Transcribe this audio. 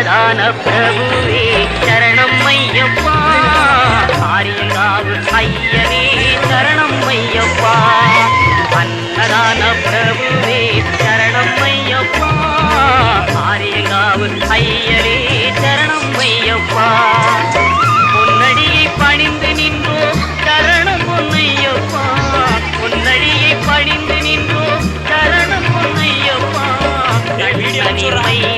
அன்னதான பிரபுவே சரணம் ஐயப்பா. ஆரியங்காவு ஐயனே சரணம் ஐயப்பா. அன்னதான பிரபுவே சரணம் ஐயப்பா. ஆரியங்காவு ஐயனே சரணம் ஐயப்பா. பொன்னடியை பணிந்து நின்றோம் சரணம் பொன்னையப்பா. பொன்னடியை பணிந்து நின்றோம் சரணம் பொன்னையப்பா. கவிதை